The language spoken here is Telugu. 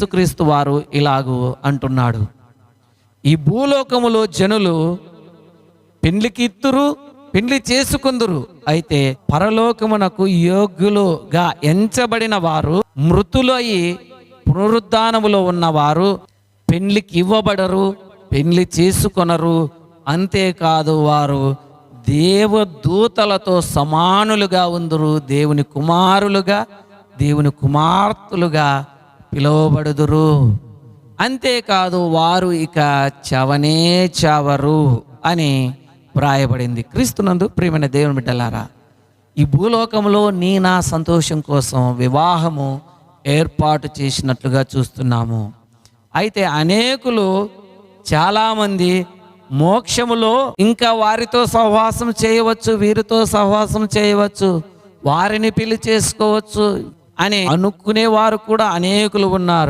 యేసుక్రీస్తు వారు ఇలాగూ అంటున్నాడు. ఈ భూలోకములో జనులు పెండ్లికి ఇత్తురు పెండ్లి చేసుకుందురు. అయితే పరలోకమునకు యోగ్యులుగా ఎంచబడిన వారు మృతులయి పునరుద్ధానములో ఉన్నవారు పెండ్లికి ఇవ్వబడరు పెండ్లి చేసుకొనరు. అంతేకాదు వారు దేవదూతలతో సమానులుగా ఉందరు దేవుని కుమారులుగా దేవుని కుమార్తెలుగా పిలువబడుదురు. అంతేకాదు వారు ఇక చవనే చావరు అని వ్రాయబడింది. క్రీస్తునందు ప్రియమైన దేవుని బిడ్డలారా ఈ భూలోకంలో నీ నా సంతోషం కోసం వివాహము ఏర్పాటు చేసినట్లుగా చూస్తున్నాము. అయితే అనేకులు చాలామంది మోక్షములో ఇంకా వారితో సహవాసం చేయవచ్చు వీరితో సహవాసం చేయవచ్చు వారిని పెళ్ళి చేసుకోవచ్చు అని అనుకునే వారు కూడా అనేకులు ఉన్నారు.